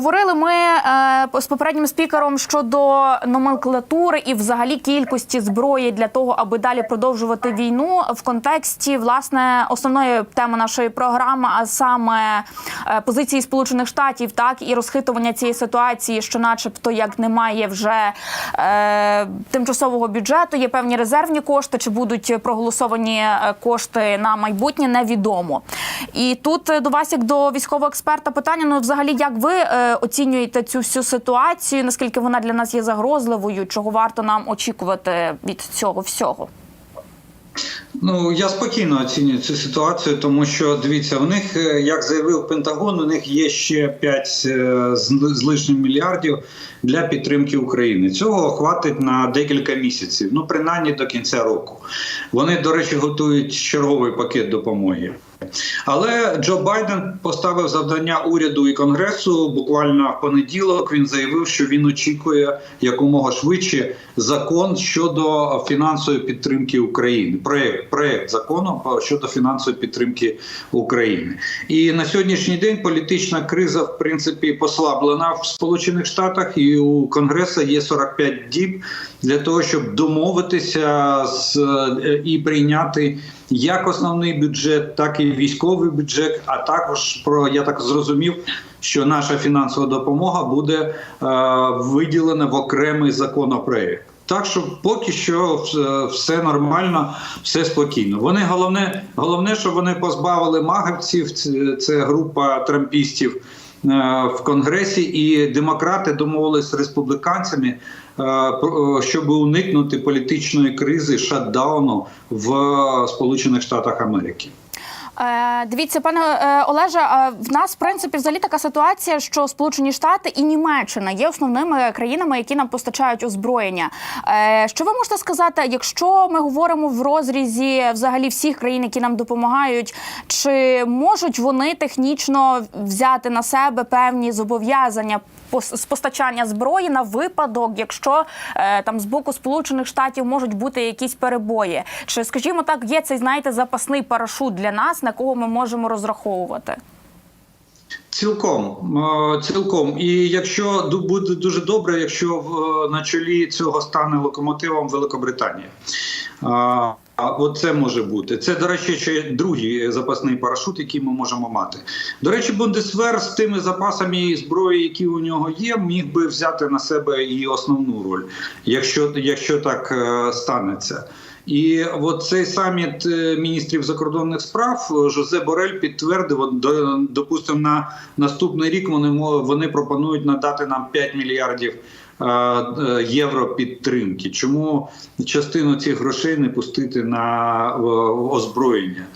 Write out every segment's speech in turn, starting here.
Говорили ми е, з попереднім спікером щодо номенклатури і взагалі кількості зброї для того, аби далі продовжувати війну в контексті власне основної теми нашої програми, а саме е, позиції Сполучених Штатів, так і розхитування цієї ситуації, що, начебто, як немає вже е, тимчасового бюджету, є певні резервні кошти, чи будуть проголосовані е, кошти на майбутнє, невідомо. І тут до вас, як до військового експерта, питання: ну, взагалі, як ви оцінюєте цю всю ситуацію? Наскільки вона для нас є загрозливою? Чого варто нам очікувати від цього всього? Ну я спокійно оцінюю цю ситуацію, тому що дивіться, у них, е, як заявив Пентагон, у них є ще 5 з з лишнім мільярдів для підтримки України. Цього хватить на декілька місяців, ну принаймні до кінця року. Вони, до речі, готують черговий пакет допомоги. Але Джо Байден поставив завдання уряду і конгресу. Буквально в понеділок він заявив, що він очікує якомога швидше закон щодо фінансової підтримки України. Проект проект закону щодо фінансової підтримки України. І на сьогоднішній день політична криза в принципі послаблена в Сполучених Штатах, і у Конгресу є 45 діб для того, щоб домовитися з і прийняти як основний бюджет, так і військовий бюджет. А також про я так зрозумів, що наша фінансова допомога буде е, виділена в окремий законопроект. Так що поки що все нормально, все спокійно. Вони головне, головне, що вони позбавили магівців. Це група трампістів е, в конгресі, і демократи домовились з республіканцями, е, щоб уникнути політичної кризи шатдауну в Сполучених Штатах Америки. Е, Дивіться, пане е, Олеже, е, в нас в принципі взагалі така ситуація, що Сполучені Штати і Німеччина є основними країнами, які нам постачають озброєння. Е, Що ви можете сказати, якщо ми говоримо в розрізі взагалі всіх країн, які нам допомагають, чи можуть вони технічно взяти на себе певні зобов'язання з постачання зброї на випадок, якщо е, там з боку Сполучених Штатів можуть бути якісь перебої? Чи, скажімо так, є цей знаєте запасний парашут для нас, на кого ми можемо розраховувати? Цілком, е, цілком. І якщо буде дуже добре, якщо в- на чолі цього стане локомотивом Великобританія. А, а от це може бути. Це, до речі, ще другий запасний парашут, який ми можемо мати. До речі, Бундесвер з тими запасами зброї, які у нього є, міг би взяти на себе і основну роль, якщо, якщо так е, станеться. І от цей саміт е, міністрів закордонних справ е, Жозе Борель підтвердив, от, до- допустимо, на наступний рік вони вони пропонують надати нам 5 мільярдів е, е, євро підтримки. Чому частину цих грошей не пустити на е, озброєння?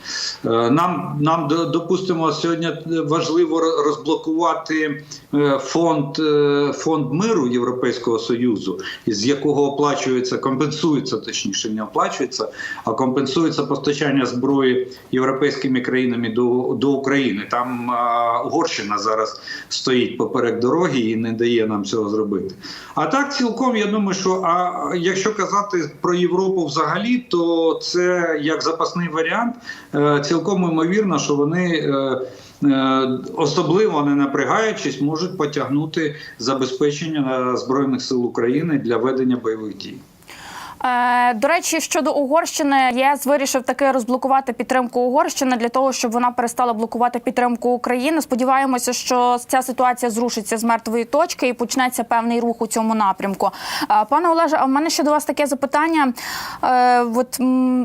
Е, Нам нам допустимо сьогодні важливо розблокувати фонд фонд миру Європейського союзу, з якого оплачується, компенсується точніше, не оплачується, а компенсується постачання зброї європейськими країнами до, до України. Там Угорщина зараз стоїть поперек дороги і не дає нам цього зробити. А так, цілком я думаю, що а якщо казати про Європу взагалі, то це як запасний варіант, е, цілком ймовірно, що вони. е, е, Особливо не напрягаючись, можуть потягнути забезпечення збройних сил України для ведення бойових дій. Е, До речі, щодо Угорщини, ЄС вирішив таки розблокувати підтримку Угорщини для того, щоб вона перестала блокувати підтримку України. Сподіваємося, що ця ситуація зрушиться з мертвої точки і почнеться певний рух у цьому напрямку. Е, Пане Олеже, а в мене ще до вас таке запитання. Е, От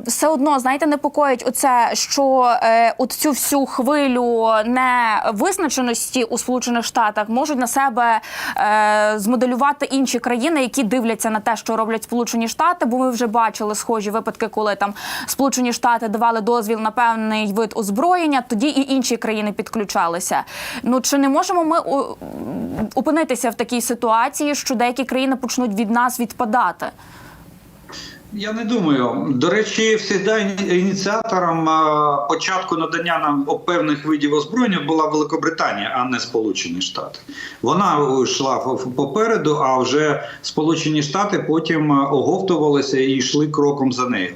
все одно знаєте, непокоїть оце, що от цю всю хвилю невизначеності у Сполучених Штатах можуть на себе змоделювати інші країни, які дивляться на те, що роблять Сполучені Штати. Бо ми вже бачили схожі випадки, коли там Сполучені Штати давали дозвіл на певний вид озброєння, тоді і інші країни підключалися. Ну чи не можемо ми опинитися в такій ситуації, що деякі країни почнуть від нас відпадати? Я не думаю. До речі, завжди ініціатором початку надання нам певних видів озброєння була Великобританія, а не Сполучені Штати. Вона йшла попереду, а вже Сполучені Штати потім оговтувалися і йшли кроком за нею.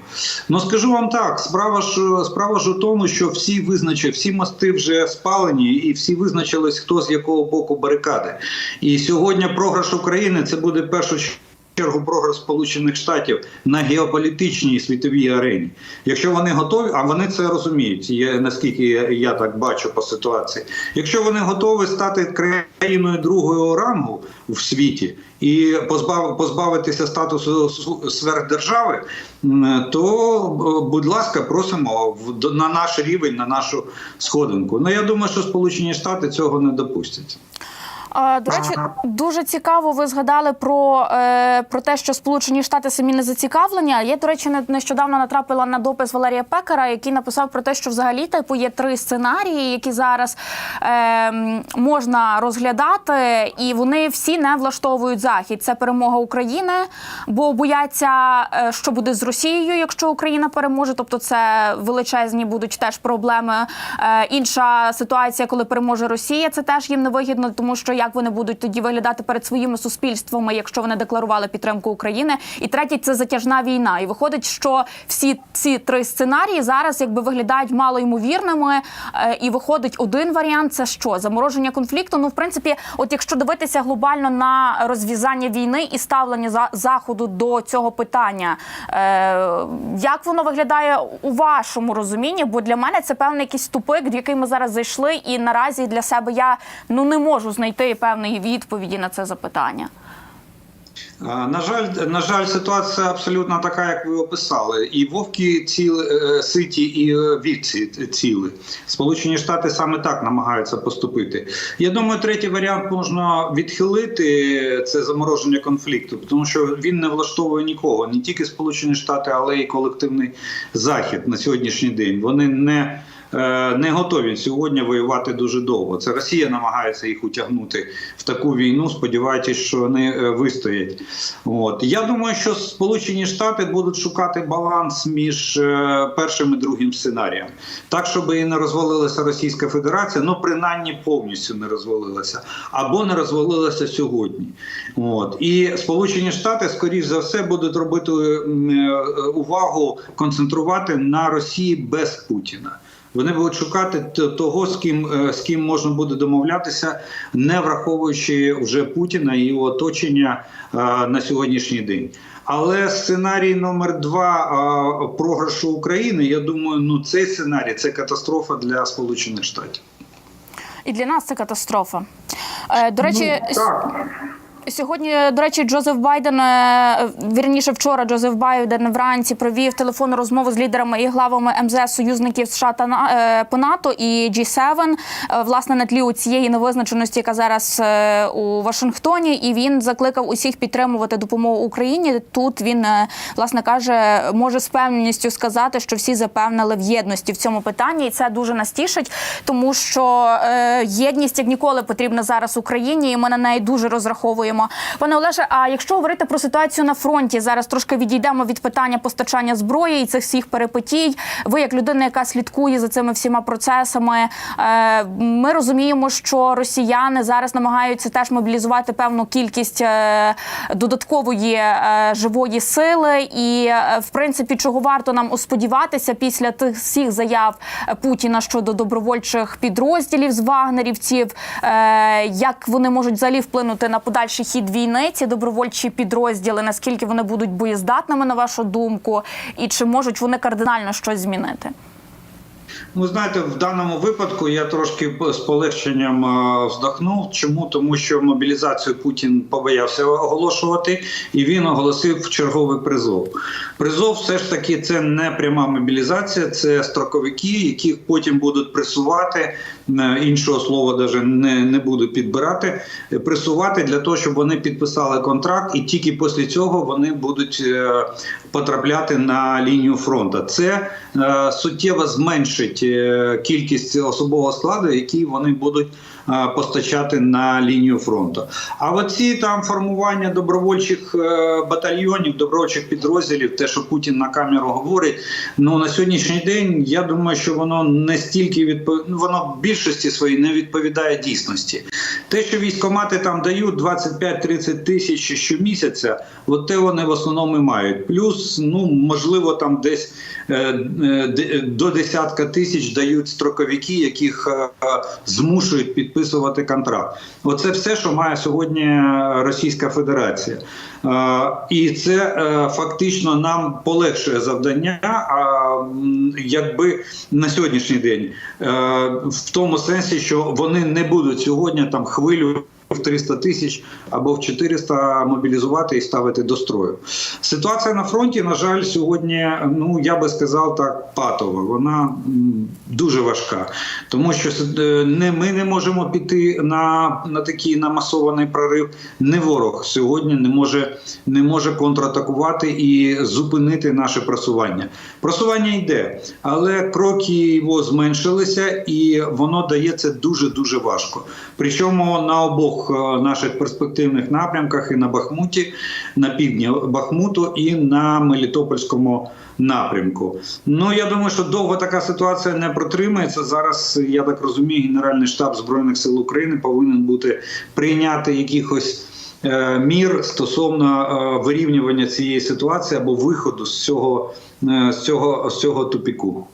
Ну скажу вам так: справа ж справа ж у тому, що всі визначили, всі мости вже спалені, і всі визначились, хто з якого боку барикади. І сьогодні програш України це буде першу чергу прогрес Сполучених Штатів на геополітичній світовій арені. Якщо вони готові, а вони це розуміють, наскільки я, так бачу по ситуації. Якщо вони готові стати країною другого рангу в світі і позбавитися статусу су- сверхдержави, то, будь ласка, просимо на наш рівень, на нашу сходинку. Ну я думаю, що Сполучені Штати цього не допустять. А, До речі, дуже цікаво. Ви згадали про, е, про те, що Сполучені Штати самі не зацікавлені. Я, до речі, не- нещодавно натрапила на допис Валерія Пекара, який написав про те, що взагалі типу є три сценарії, які зараз е, можна розглядати, і вони всі не влаштовують захід. Це перемога України, бо бояться, е, що буде з Росією, якщо Україна переможе. Тобто, це величезні будуть теж проблеми. Е, інша ситуація, коли переможе Росія, це теж їм невигідно, тому що як вони будуть тоді виглядати перед своїми суспільствами, якщо вони декларували підтримку України. І третє це затяжна війна. І виходить, що всі ці три сценарії зараз якби виглядають малоймовірними. Е, І виходить один варіант це що? Замороження конфлікту. Ну, в принципі, от якщо дивитися глобально на розв'язання війни і ставлення за заходу до цього питання, е, як воно виглядає у вашому розумінні? Бо для мене це певний якийсь тупик, в який ми зараз зайшли, і наразі для себе я ну не можу знайти певної відповіді на це запитання. На жаль, на жаль, ситуація абсолютно така, як ви описали. І вовки ціли е, ситі, і е, вівці ціли. Сполучені Штати саме так намагаються поступити. Я думаю, третій варіант можна відхилити це замороження конфлікту, тому що він не влаштовує нікого, не тільки Сполучені Штати, але й колективний захід на сьогоднішній день. Вони не е, не готові сьогодні воювати дуже довго. Це Росія намагається їх утягнути в таку війну, сподіваючись, що вони е, вистоять. От я думаю, що Сполучені Штати будуть шукати баланс між е, першим і другим сценарієм, так щоб і не розвалилася Російська Федерація, ну принаймні повністю не розвалилася, або не розвалилася сьогодні. От і Сполучені Штати, скоріш за все, будуть робити е, увагу концентрувати на Росії без Путіна. Вони будуть шукати того, з ким е, з ким можна буде домовлятися, не враховуючи вже Путіна і його оточення е, на сьогоднішній день. Але сценарій номер два е, програшу України, я думаю, ну цей сценарій це катастрофа для Сполучених Штатів. І для нас це катастрофа. До речі, Ну, так. Сьогодні, до речі, Джозеф Байден е, вірніше вчора Джозеф Байден вранці провів телефонну розмову з лідерами і главами МЗС союзників США та е, по НАТО і G7, е, власне на тлі цієї невизначеності, яка зараз е, у Вашингтоні, і він закликав усіх підтримувати допомогу Україні. Тут він е, власне каже, може з певністю сказати, що всі запевнили в єдності в цьому питанні, і це дуже нас тішить, тому що е, єдність як ніколи потрібна зараз Україні, і ми на неї дуже розраховуємо. Пане Олеже, а якщо говорити про ситуацію на фронті, зараз трошки відійдемо від питання постачання зброї і цих всіх перипетій. Ви, як людина, яка слідкує за цими всіма процесами, е, ми розуміємо, що росіяни зараз намагаються теж мобілізувати певну кількість е, додаткової е, живої сили, і в принципі, чого варто нам сподіватися після тих всіх заяв Путіна щодо добровольчих підрозділів з вагнерівців, як вони можуть взагалі вплинути на подальший хід війни, ці добровольчі підрозділи, наскільки вони будуть боєздатними, на вашу думку, і чи можуть вони кардинально щось змінити? Ну, знаєте, в даному випадку я трошки з полегшенням е, вздохнув. Чому? Тому що мобілізацію Путін побоявся оголошувати, і він оголосив черговий призов. Призов все ж таки це не пряма мобілізація, це строковики, яких потім будуть пресувати. Е, Іншого слова даже не, не буду підбирати, е, пресувати для того, щоб вони підписали контракт, і тільки після цього вони будуть потрапляти на лінію фронту. Це е, суттєво зменшить е, кількість особового складу, який вони будуть е, постачати на лінію фронту. А оці там формування добровольчих е, батальйонів, добровольчих підрозділів, те, що Путін на камеру говорить, ну на сьогоднішній день я думаю, що воно не стільки відпов... ну, воно в більшості своїй не відповідає дійсності. Те, що військомати там дають 25-30 тисяч щомісяця, от те вони в основному і мають. Плюс, ну можливо, там десь е, е, до десятка тисяч дають строковики, яких е, змушують підписувати контракт. Оце все, що має сьогодні Російська Федерація. І це фактично нам полегшує завдання. А якби на сьогоднішній день, в тому сенсі, що вони не будуть сьогодні там хвилю. В 300 тисяч або в 400 мобілізувати і ставити до строю. Ситуація на фронті, на жаль, сьогодні, ну я би сказав так, патова. Вона дуже важка, тому що е, не ми не можемо піти на, на такий намасований прорив. Не ворог сьогодні не може не може контратакувати і зупинити наше просування. Просування йде, але кроки його зменшилися, і воно дається дуже дуже важко. Причому на обох е, наших перспективних напрямках і на Бахмуті, на півдні Бахмуту, і на Мелітопольському напрямку. Ну я думаю, що довго така ситуація не протримається. Зараз я так розумію, Генеральний штаб збройних сил України повинен бути прийняти якихось. е, Мір стосовно е, вирівнювання цієї ситуації або виходу з цього, з цього, з цього тупіку.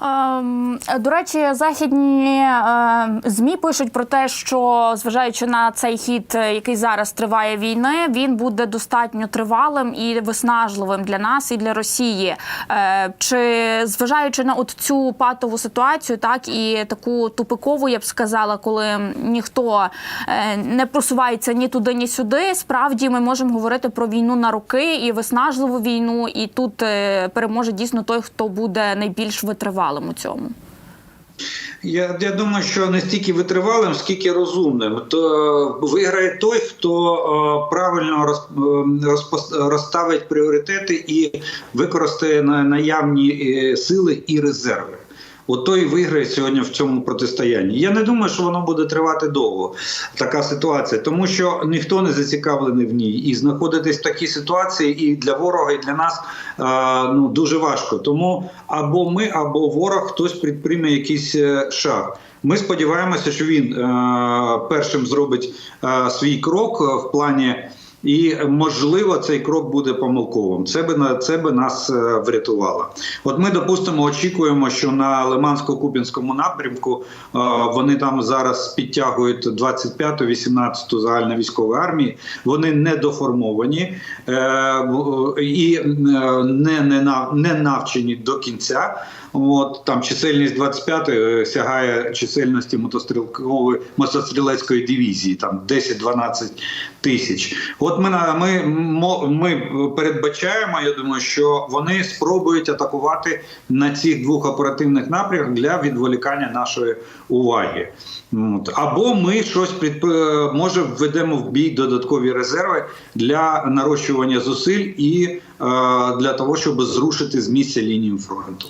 Ем, До речі, західні е, змі пишуть про те, що зважаючи на цей хід, е, який зараз триває війни, він буде достатньо тривалим і виснажливим для нас і для Росії. Е, Чи зважаючи на от цю патову ситуацію, так і таку тупикову, я б сказала, коли ніхто е, не просувається ні туди, ні сюди, справді ми можемо говорити про війну на роки і виснажливу війну, і тут переможе дійсно той, хто буде найбільш витривалим у цьому. Я, я думаю, що не стільки витривалим, скільки розумним. То е, виграє той, хто е, правильно роз, е, розставить пріоритети і використає наявні сили і резерви. От той виграє сьогодні в цьому протистоянні. Я не думаю, що воно буде тривати довго. Така ситуація, тому що ніхто не зацікавлений в ній. І знаходитись в такій ситуації і для ворога, і для нас е, ну дуже важко. Тому або ми, або ворог хтось предприйме якийсь е, шаг. Ми сподіваємося, що він е, першим зробить е, свій крок в плані. І можливо цей крок буде помилковим. Це би на це би нас е, врятувало. От ми допустимо, очікуємо, що на Лимансько-Купінському напрямку е, вони там зараз підтягують 25-ту, 18-ту загальновійськову армії. Вони е, і е, не, не, не навчені до кінця. От там чисельність 25 сягає чисельності мотострілкової мотострілецької дивізії, там 10-12 тисяч. От ми ми, ми передбачаємо. Я думаю, що вони спробують атакувати на цих двох оперативних напрямках для відволікання нашої уваги. От. Або ми щось підп- може введемо в бій додаткові резерви для нарощування зусиль і е, для того, щоб зрушити з місця лінію фронту.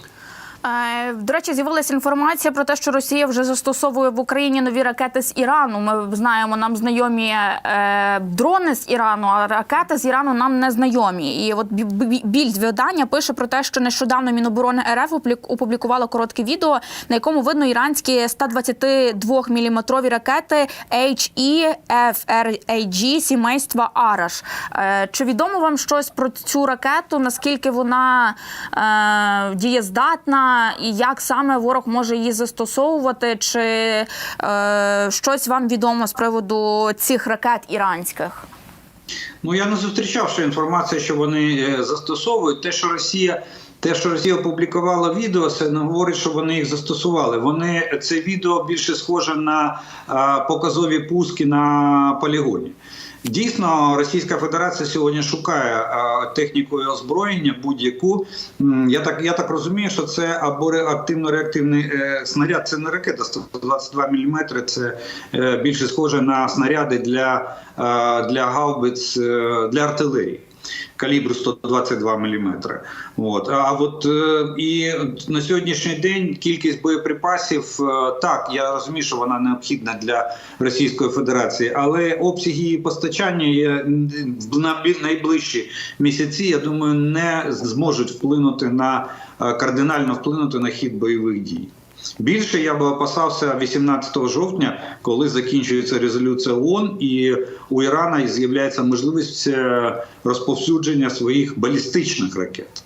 Е, До речі, з'явилася інформація про те, що Росія вже застосовує в Україні нові ракети з Ірану. Ми знаємо, нам знайомі е, дрони з Ірану, а ракети з Ірану нам не знайомі. І от Бі- Бі- видання пише про те, що нещодавно Міноборони РФ опублікувало коротке відео, на якому видно іранські 122 мм ракети HE-FRAG сімейства Араш. Е, Чи відомо вам щось про цю ракету? Наскільки вона е, і як саме ворог може її застосовувати? Чи е, щось вам відомо з приводу цих ракет іранських? Ну я не зустрічав ще інформацію, що вони е, застосовують. Те, що Росія. Те, що Росія опублікувала відео, це не говорить, що вони їх застосували. Вони це відео більше схоже на показові пуски на полігоні. Дійсно, Російська Федерація сьогодні шукає техніку і озброєння будь-яку. Я так я так розумію, що це або активно-реактивний е, снаряд, це не ракета 122 мм, це е, більше схоже на снаряди для, е, для гаубиць, для артилерії. Калібру 122 мм. От. А от е, і на сьогоднішній день кількість боєприпасів, е, так, я розумію, що вона необхідна для Російської Федерації, але обсяги її постачання є, в найближчі місяці, я думаю, не зможуть вплинути на е, кардинально вплинути на хід бойових дій. Більше я би опасався 18 жовтня, коли закінчується резолюція ООН, і у Ірана з'являється можливість е, розповсюдження своїх балістичних ракет.